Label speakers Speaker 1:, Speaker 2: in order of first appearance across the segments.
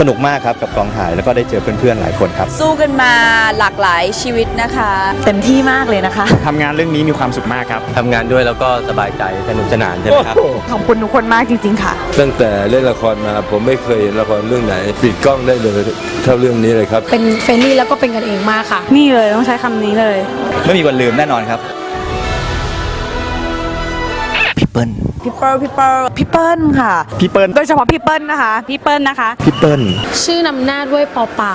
Speaker 1: สนุกมากครับกับกองถ่ายแล้วก็ได้เจอเพื่อนๆหลายคนครับ
Speaker 2: สู้กันมาหลากหลายชีวิตนะคะ
Speaker 3: เต็มที่มากเลยนะคะ
Speaker 4: ทำงานเรื่องนี้มีความสุขมากครับ
Speaker 5: ทำงานด้วยแล้วก็สบายใจสนุกสนานใช่ไหมครับ
Speaker 3: ขอบคุณทุกคนมากจริง ๆ ค่ะ
Speaker 6: ตั้งแต่เล่นละครมาผมไม่เคยเห็นละครเรื่องไหนปิดกล้องได้เลยเท่าเรื่องนี้เลยครับ
Speaker 7: เป็นเฟรนลี่แล้วก็เป็นกันเองมากค่ะ
Speaker 3: นี่เลยต้องใช้คำนี้เลย
Speaker 1: ไม่มีวันลืมแน่นอนครับ
Speaker 5: พี่ เปิ้ล
Speaker 2: พี่เปิลพี่เปิล
Speaker 3: พี่เปิ้ลค่ะ
Speaker 1: พี่เปิ้ล
Speaker 3: โดยเฉพาะพี่เปิ้ลนะคะ พี่เปิ้ลนะคะ
Speaker 1: พี่เปิ้ล
Speaker 7: ชื่อนำหน้าด้วยปอป่า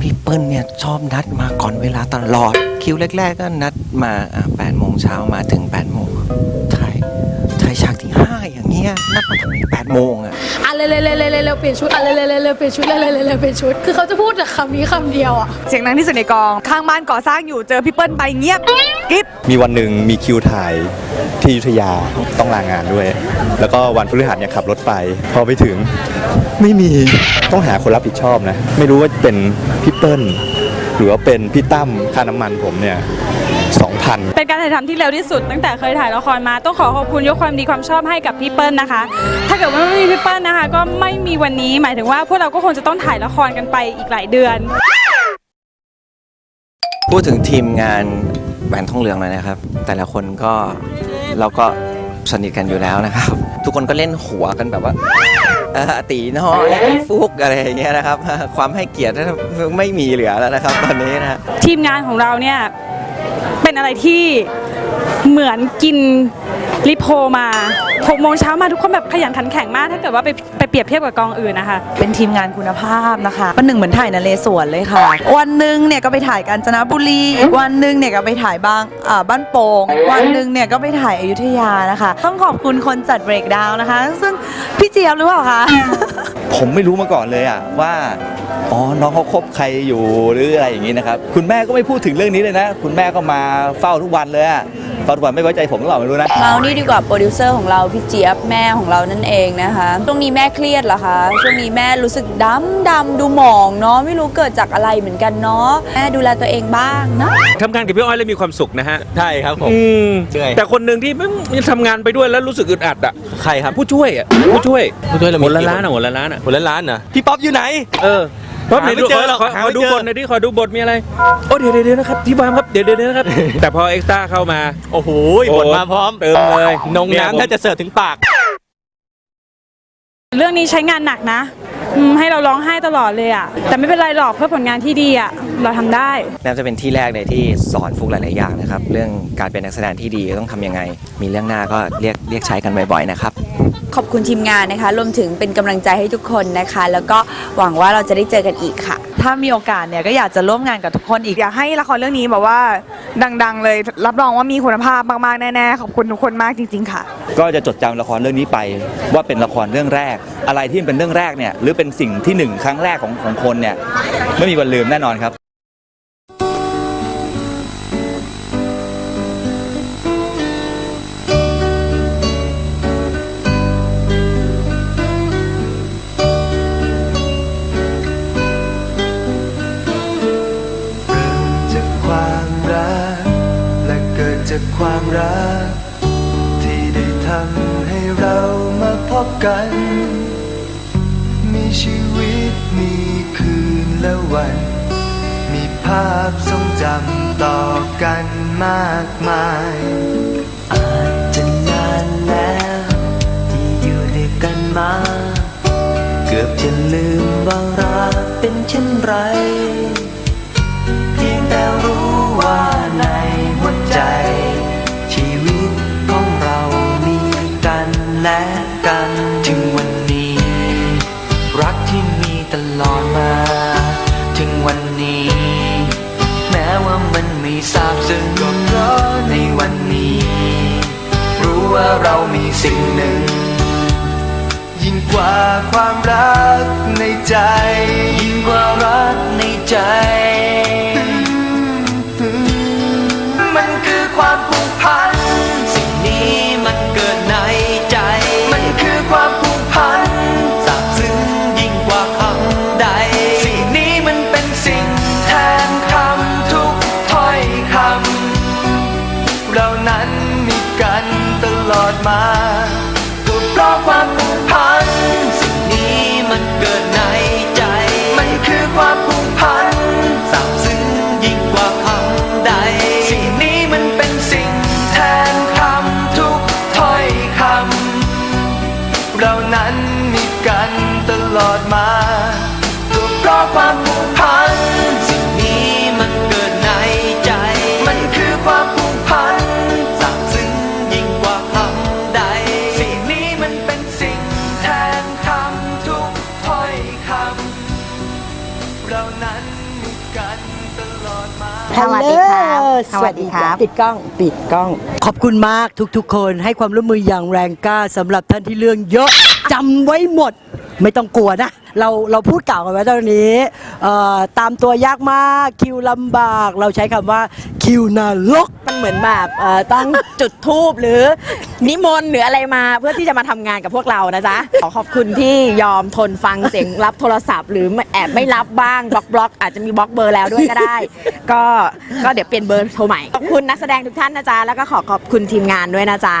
Speaker 5: พี่เปิ้ลเนี่ยชอบนัดมาก่อนเวลาตลอด คิวแรก ๆ ก็นัดมา8โมงเช้ามาถึง งเงี้ยนัดมาทำไม8โมงอะ
Speaker 7: อะเร็วเร็วเร็วเร็วเร็วเปลี่ยนชุดอะเร็วเร็วเร็วเร็วเปลี่ยนชุดเร็วเร็วเร็วเร็วเปลี่ยนชุด คือเขาจะพูดแต่คำนี้คำเดียวอะ
Speaker 3: เสียงดังที่สุดในกอง ข้างบ้านก่อสร้างอยู่เจอพี่เปิ้ลไปเงียบกิ๊บ
Speaker 1: มีวันหนึ่งมีคิวถ่ายที่อยุธยาต้องลางานด้วย แล้วก็วันพฤหัสเนี่ยขับรถไป พอไปถึงไม่มีต้องหาคนรับผิดชอบนะ ไม่รู้ว่าเป็นพี่เปิ้ลหรือว่าเป็นพี่ตั้มค่าน้ำมันผมเนี่ย 2,000
Speaker 8: เป็นการถ่ายทำที่เร็วที่สุดตั้งแต่เคยถ่ายละครมาต้องขอขอบคุณยกความดีความชอบให้กับพี่เปิ้ลนะคะ ถ้าเกิดว่าไม่มีพี่เปิ้ลนะคะ ก็ไม่มีวันนี้หมายถึงว่าพวกเราก็คงจะต้องถ่ายละครกันไปอีกหลายเดือน
Speaker 5: พูดถึงทีมงานแหวนทองเหลืองเลยนะครับ แต่ละคนก็เราก็สนิทกันอยู่แล้วนะครับ ทุกคนก็เล่นหัวกันแบบว่าเอ่ออาตีน้อยฟุกอะไรอย่างเงี้ยนะครับ ความให้เกียรติไม่มีเหลือแล้วนะครับ ตอนนี้นะ
Speaker 8: ทีมงานของเราเนี่ย เป็นอะไรที่เหมือนกินลิโพมาหกโมงเช้ามาทุกคนแบบขยันขันแข็งมาก ถ้าเกิดว่าไปไป เปรียบเทียบกับกองอื่นนะคะ
Speaker 3: เป็นทีมงานคุณภาพนะคะวันหนึ่งเหมือนถ่ายนเรศวรเลยค่ะ วันหนึ่งเนี่ยก็ไปถ่ายกาญจนบุรีอีกวันหนึ่งเนี่ยก็ไปถ่ายบางอ่าบ้านโป่งอีกวันหนึ่งเนี่ยก็ไปถ่ายอยุธยานะคะ ต้องขอบคุณคนจัดเบรกดาวน์นะคะ ซึ่งพี่เจี๊ยบหรือเปล่าคะ
Speaker 1: ผมไม่รู้มาก่อนเลยอะว่าอ๋อ น้องเขาคบใครอยู่หรืออะไรอย่างนี้นะครับ คุณแม่ก็ไม่พูดถึงเรื่องนี้เลยนะ คุณแม่ก็มาเฝ้าทุกวันเลยอะเฝ้าทุกวันไม่ไว้ใจผมหรือเปล่าไม่รู้นะ
Speaker 2: เมานี่ดีกว่าโปรดิวเซอร์ของเราพี่เจี๊ยบแม่ของเรานั่นเองนะคะช่วงนี้แม่เครียดเหรอคะ ช่วงนี้แม่รู้สึกดำดำดูหมองเนาะไม่รู้เกิดจากอะไรเหมือนกันเนาะแม่ดูแลตัวเองบ้างนะ
Speaker 4: ทำงานกับพี่อ้อยแล้วมีความสุขนะฮะ
Speaker 5: ใช่ครับผม
Speaker 4: อืม
Speaker 5: ใช่
Speaker 4: แต่คนหนึ่งที่มันยังทำงานไปด้วยแล้วรู้สึกอึดอัดอะ
Speaker 5: ใครครับ
Speaker 4: ผู้ช่วยอะผู้ช่วย
Speaker 5: ผู้ช่วยเรามี
Speaker 4: หัวละ
Speaker 5: กี่คน
Speaker 4: ล้านอะหัวละล้านอะ
Speaker 5: คนละล้านเหรอพี่ป๊อปอยู่ไหน
Speaker 4: เออเพราะ
Speaker 5: หาไม่เจอหรอก
Speaker 4: ขอ
Speaker 5: หา
Speaker 4: ข
Speaker 5: ไม่
Speaker 4: อดู
Speaker 5: เจอ
Speaker 4: บทหน่อยดิขอดูบทมีอะไรโอ้เดี๋ยวเดี๋ยวเดี๋ยวนะครับพี่บามครับเดี๋ยวเดี๋ยวเดี๋ยวนะครับ แต่พอเอ็กซ์ต้าเข้ามา
Speaker 5: โอ้โห
Speaker 4: โอ้
Speaker 5: บทมาพร้อม
Speaker 4: เติมเลย
Speaker 5: นง
Speaker 4: เยผม
Speaker 5: น้ำถ้าจะเสิร์ฟถึงปาก
Speaker 8: เรื่องนี้ใช้งานหนักนะ อืมให้เราร้องไห้ตลอดเลยอะแต่ไม่เป็นไรหรอกเพื่อผลงานที่ดีอะเราทำได้
Speaker 5: น่าจะเป็นที่แรกเลยที่สอนฟุกหลาย ๆ อย่างนะครับ เรื่องการเป็นนักแสดงที่ดีต้องทำยังไง มีเรื่องหน้าก็เรียกเรียกใช้กันบ่อย ๆ นะครับ
Speaker 2: ขอบคุณทีมงานนะคะ รวมถึงเป็นกำลังใจให้ทุกคนนะคะ แล้วก็หวังว่าเราจะได้เจอกันอีกค่ะ
Speaker 3: ถ้ามีโอกาสเนี่ยก็อยากจะร่วมงานกับทุกคนอีก อยากให้ละครเรื่องนี้แบบว่าดังๆ เลยรับรองว่ามีคุณภาพมากๆ แน่ๆ ขอบคุณทุกคนมากจริง ๆ ค่ะ
Speaker 1: ก็จะจดจำละครเรื่องนี้ไป ว่าเป็นละครเรื่องแรก อะไรที่มันเป็นเรื่องแรกเนี่ยหรือเป็นสิ่งที่หนึ่งครั้งแรกของของคนเนี่ยไม่มีวันลืมแน่นอนครับ
Speaker 9: จากความรัก ที่ได้ทำให้เรามาพบกัน ชีวิตมีคืนและวัน มีภาพทรงจำต่อกันมากมายอาจจะนานแล้วที่อยู่ด้วยกันมา เกือบจะลืมว่ารักเป็นเช่นไร เพียงแต่รู้ว่าในหัวใจ ชีวิตของเรามีกันและกันถึงวัน ลอดมา ถึงวันนี้ แม้ว่ามันไม่ทราบซึ้งก็เพราะในวันนี้ รู้ว่าเรามีสิ่งหนึ่ง ยิ่งกว่าความรักในใจ ยิ่งกว่ารักในใจำเรานั้นมีกันตลอดมาเพราะความผูกพันสิ่งนี้มันเกิดในใจ มันคือความผูกพันซาบซึ้งยิ่งกว่าคำใด สิ่งนี้มันเป็นสิ่งแทนคำทุกถ้อยคำเรานั้นมีกันตลอดมาก็เพราะความ สวัสดี
Speaker 10: ครับสวัสดีครับ ปิดกล้อง ปิดกล้อง ขอบคุณมากทุกๆ คนให้ความร่วมมืออย่างแรงกล้าสำหรับท่านที่เรื่องเยอะจำไว้หมด ไม่ต้องกลัวนะ เราเราพูดกล่าวกันไว้ตอนนี้ตามตัวยากมากคิวลำบาก เราใช้คำว่าคิวนรก
Speaker 5: มันเหมือนแบบต้องจุดทูบหรือนิมนต์หรืออะไรมาเพื่อที่จะมาทำงานกับพวกเรานะจ๊ะขอขอบคุณที่ยอมทนฟังเสียงรับโทรศัพท์ หรือแอบไม่รับบ้างบล็อกบล็อกอาจจะมีบล็อกเบอร์แล้วด้วยก็ได้ ก็ก็เดี๋ยวเปลี่ยนเบอร์โทรใหม่ขอบคุณนักแสดงทุกท่านนะจ๊ะแล้วก็ขอขอบคุณทีมงานด้วยนะจ๊ะ